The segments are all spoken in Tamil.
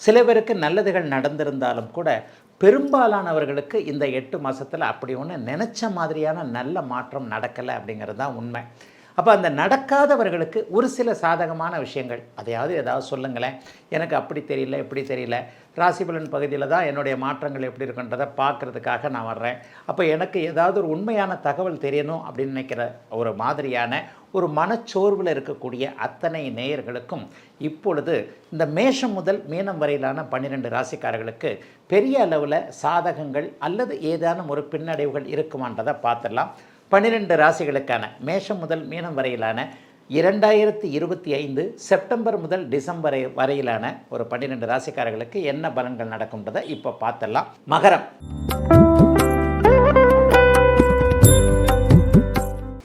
சில பேருக்கு நல்லதுகள் நடந்திருந்தாலும் கூட பெரும்பாலானவர்களுக்கு இந்த எட்டு மாதத்தில் அப்படி ஒன்று நினச்ச மாதிரியான நல்ல மாற்றம் நடக்கலை அப்படிங்கிறது தான் உண்மை. அப்போ அந்த நடக்காதவர்களுக்கு ஒரு சில சாதகமான விஷயங்கள். அதையாவது ஏதாவது சொல்லுங்களேன். எனக்கு அப்படி தெரியல இப்படி தெரியல. ராசிபலன் பகுதியில் தான் என்னுடைய மாற்றங்கள் எப்படி இருக்குன்றதை பார்க்குறதுக்காக நான் வர்றேன். அப்போ எனக்கு ஏதாவது ஒரு உண்மையான தகவல் தெரியணும் அப்படின்னு நினைக்கிற ஒரு மாதிரியான ஒரு மனச்சோர்வில் இருக்கக்கூடிய அத்தனை நேயர்களுக்கும் இப்பொழுது இந்த மேஷம் முதல் மீனம் வரையிலான பன்னிரெண்டு ராசிக்காரர்களுக்கு பெரிய அளவில் சாதகங்கள் அல்லது ஏதேனும் ஒரு பின்னடைவுகள் இருக்குமான்றதை பார்த்துடலாம். பன்னிரெண்டு ராசிகளுக்கான மேஷம் முதல் மீனம் வரையிலான இரண்டாயிரத்தி இருபத்தி ஐந்து செப்டம்பர் முதல் டிசம்பர் வரையிலான ஒரு பன்னிரெண்டு ராசிக்காரர்களுக்கு என்ன பலன்கள் நடக்கும்ன்றதை இப்போ பார்த்தலாம் மகரம்.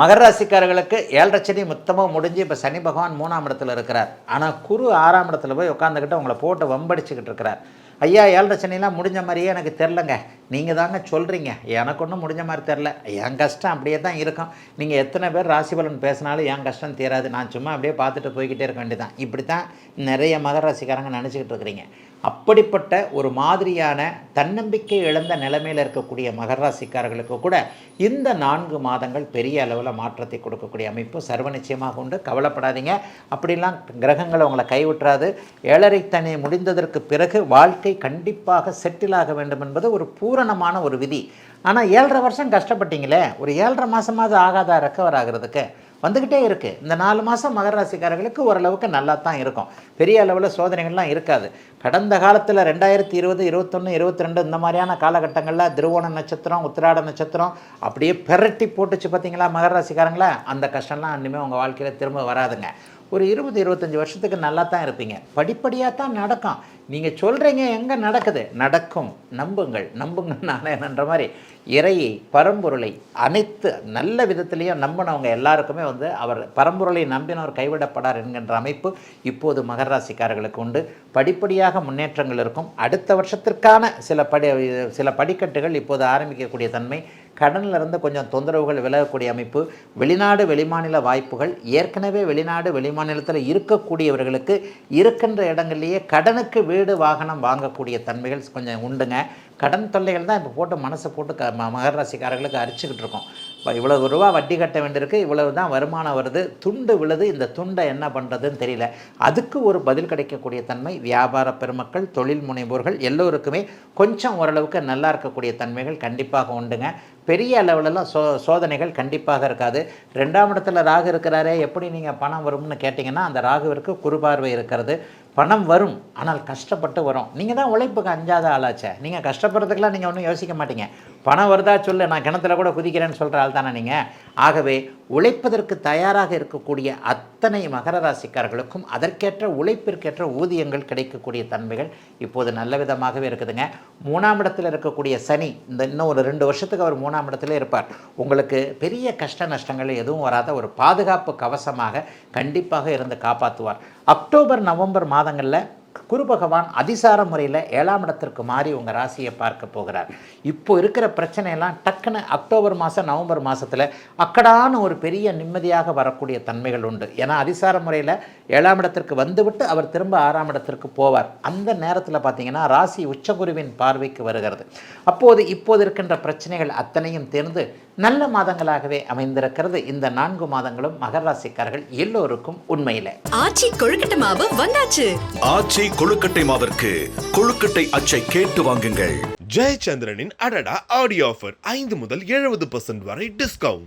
மகர ராசிக்காரர்களுக்கு ஏழரை சனி மொத்தமாக முடிஞ்சு இப்போ சனி பகவான் மூணாம் இடத்துல இருக்கிறார். ஆனால் குரு ஆறாம் இடத்துல போய் உட்காந்துக்கிட்டு உங்களை போட்டு வம்படிச்சுக்கிட்டு இருக்கிறார். ஐயா ஏழரை சனிலாம் முடிஞ்ச மாதிரியே எனக்கு தெரிலங்க. நீங்கள் தாங்க சொல்கிறீங்க எனக்கு ஒன்றும் முடிஞ்ச மாதிரி தெரில. என் கஷ்டம் அப்படியே தான் இருக்கும். நீங்கள் எத்தனை பேர் ராசிபலன் பேசினாலும் என் கஷ்டம் தீராது. நான் சும்மா அப்படியே பார்த்துட்டு போய்கிட்டே இருக்க வேண்டியதான் இப்படி தான் நிறைய மகர ராசிக்காரங்க நினச்சிக்கிட்டு இருக்கிறீங்க. அப்படிப்பட்ட ஒரு மாதிரியான தன்னம்பிக்கை இழந்த நிலைமையில் இருக்கக்கூடிய மகர ராசிக்காரர்களுக்கு கூட இந்த நான்கு மாதங்கள் பெரிய அளவில் மாற்றத்தை கொடுக்கக்கூடிய அமைப்பு சர்வ நிச்சயமாக உண்டு. கவலைப்படாதீங்க. அப்படிலாம் கிரகங்கள் உங்களை கைவிட்டுறாது. ஏழரை தனி முடிந்ததற்கு பிறகு வாழ்க்கை கண்டிப்பாக செட்டில் ஆக வேண்டும் என்பது ஒரு பூரணமான ஒரு விதி. ஆனால் ஏழரை வருஷம் கஷ்டப்பட்டீங்களே ஒரு ஏழரை மாதமாவது ஆகாதா ரெக்கவர் ஆகிறதுக்கு வந்துக்கிட்டே இருக்குது இந்த நாலு மாதம் மகர ராசிக்காரர்களுக்கு ஓரளவுக்கு நல்லா தான் இருக்கும். பெரிய அளவில் சோதனைகள்லாம் இருக்காது. கடந்த காலத்தில் ரெண்டாயிரத்தி இருபது இருபத்தொன்று இருபத்தி ரெண்டு இந்த மாதிரியான காலகட்டங்களில் திருவோண நட்சத்திரம் உத்திராட நட்சத்திரம் அப்படியே பெரட்டி போட்டுச்சு பார்த்தீங்களா மகர ராசிக்காரங்களா? அந்த கஷ்டம்லாம் இனிமேல் உங்கள் வாழ்க்கையில் திரும்ப வராதுங்க. ஒரு இருபது இருபத்தஞ்சி வருஷத்துக்கு நல்லா தான் இருப்பீங்க. படிப்படியாக தான் நடக்கும். நீங்கள் சொல்கிறீங்க எங்கே நடக்குது? நடக்கும். நம்புங்கள். நம்புங்கள் நான் என்னன்ற மாதிரி இறையை பரம்பொருளை அனைத்து நல்ல விதத்திலையும் நம்பினவங்க எல்லாருக்குமே வந்து அவர் பரம்பொருளை நம்பினவர் கைவிடப்படார் என்கின்ற அமைப்பு இப்போது மகராசிக்காரர்களுக்கு உண்டு. படிப்படியாக முன்னேற்றங்கள் இருக்கும். அடுத்த வருஷத்திற்கான சில படி சில படிக்கட்டுகள் இப்போது ஆரம்பிக்கக்கூடிய தன்மை கடனில் இருந்து கொஞ்சம் தொந்தரவுகள் விலகக்கூடிய அமைப்பு வெளிநாடு வெளிமாநில வாய்ப்புகள் ஏற்கனவே வெளிநாடு வெளிமாநிலத்தில் இருக்கக்கூடியவர்களுக்கு இருக்கின்ற இடங்கள்லேயே கடனுக்கு வீடு வாகனம் வாங்கக்கூடிய தன்மைகள் கொஞ்சம் உண்டுங்க. கடன் தொல்லைகள் தான் இப்போ போட்டு மனசை போட்டு க ம- மகர ராசிக்காரர்களுக்கு அரிச்சுக்கிட்டு இருக்கோம். இப்போ இவ்வளவு ரூபா வட்டி கட்ட வேண்டியிருக்கு இவ்வளவு தான் வருமானம் வருது துண்டு விழுது இந்த துண்டை என்ன பண்ணுறதுன்னு தெரியல. அதுக்கு ஒரு பதில் கிடைக்கக்கூடிய தன்மை வியாபார பெருமக்கள் தொழில் முனைவோர்கள் எல்லோருக்குமே கொஞ்சம் ஓரளவுக்கு நல்லா இருக்கக்கூடிய தன்மைகள் கண்டிப்பாக உண்டுங்க. பெரிய அளவுலலாம் சோ சோதனைகள் கண்டிப்பாக இருக்காது. ரெண்டாம் இடத்துல ராகு இருக்கிறாரே எப்படி நீங்கள் பணம் வரும்னு கேட்டிங்கன்னா அந்த ராகுவிற்கு குறுபார்வை இருக்கிறது. பணம் வரும் ஆனால் கஷ்டப்பட்டு வரும். நீங்கள் தான் உழைப்புக்கு அஞ்சாத ஆளாச்சே. நீங்கள் கஷ்டப்படுறதுக்கெலாம் நீங்கள் ஒன்றும் யோசிக்க மாட்டீங்க. பணம் வருதா சொல்லு நான் கிணத்துல கூட குதிக்கிறேன்னு சொல்கிற ஆள் தானே நீங்கள் ஆகவே உழைப்பதற்கு தயாராக இருக்கக்கூடிய அத்தனை மகர ராசிக்காரர்களுக்கும் அதற்கேற்ற உழைப்பிற்கேற்ற ஊதியங்கள் கிடைக்கக்கூடிய தன்மைகள் இப்போது நல்ல விதமாகவே இருக்குதுங்க. மூணாம் இடத்தில் இருக்கக்கூடிய சனி இந்த இன்னும் ஒரு ரெண்டு வருஷத்துக்கு அவர் மூணாம் இடத்துல இருப்பார். உங்களுக்கு பெரிய கஷ்ட நஷ்டங்கள் எதுவும் வராத ஒரு பாதுகாப்பு கவசமாக கண்டிப்பாக இருந்து காப்பாற்றுவார். அக்டோபர் நவம்பர் மாதங்களில் குரு பகவான் அதிசார முறையில் ஏழாம் இடத்திற்கு மாறி உங்கள் ராசியை பார்க்க போகிறார். இப்போ இருக்கிற பிரச்சனையெல்லாம் டக்குன்னு அக்டோபர் மாதம் நவம்பர் மாதத்தில் அக்கடான ஒரு பெரிய நிம்மதியாக வரக்கூடிய தன்மைகள் உண்டு. ஏன்னா அதிசார முறையில் ஏழாம் இடத்திற்கு வந்துவிட்டு அவர் திரும்ப ஆறாம் இடத்திற்கு போவார். அந்த நேரத்தில் பார்த்தீங்கன்னா ராசி உச்சகுருவின் பார்வைக்கு வருகிறது. அப்போது இப்போது இருக்கின்ற பிரச்சனைகள் அத்தனையும் தேர்ந்து நல்ல மாதங்களாகவே அமைந்திருக்கிறது. இந்த நான்கு மாதங்களும் மகர ராசிக்காரர்கள் எல்லோருக்கும் உண்மையிலே. ஆச்சி கொழுக்கட்டை மாவு வந்தாச்சு. ஆச்சி கொழுக்கட்டை மாவிற்கு கொழுக்கட்டை அச்சை கேட்டு வாங்குங்கள். ஜெயச்சந்திரனின் அடடா ஆடியோ ஆஃபர் ஐந்து முதல் எழுபது பர்சன்ட் வரை டிஸ்கவுண்ட்